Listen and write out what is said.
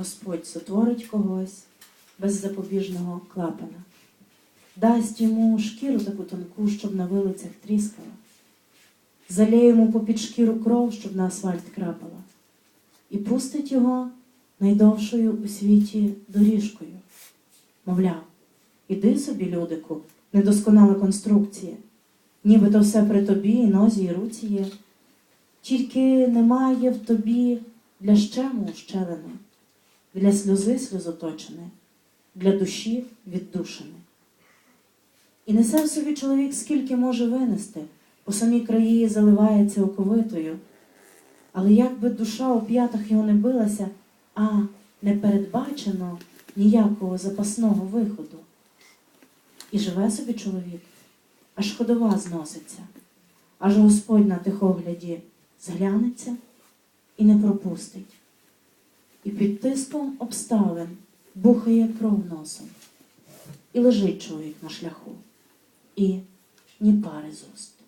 Господь сотворить когось без запобіжного клапана, дасть йому шкіру таку тонку, щоб на вилицях тріскала, залє йому попід шкіру кров, щоб на асфальт крапала, і пустить його найдовшою у світі доріжкою. Мовляв, іди собі, людику, недосконала конструкція, нібито все при тобі, і нозі, і руці є. Тільки немає в тобі для щему ущелини, для сльози сльозоточини, для душі віддушини. І несе в собі чоловік, скільки може винести, по самій краї заливається оковитою. Але як би душа у п'ятах його не билася, а не передбачено ніякого запасного виходу. І живе собі чоловік, аж ходова зноситься, аж Господь на тихогляді зглянеться і не пропустить. І під тиском обставин бухає кров носом. І лежить чоловік на шляху, і ні пари з уст.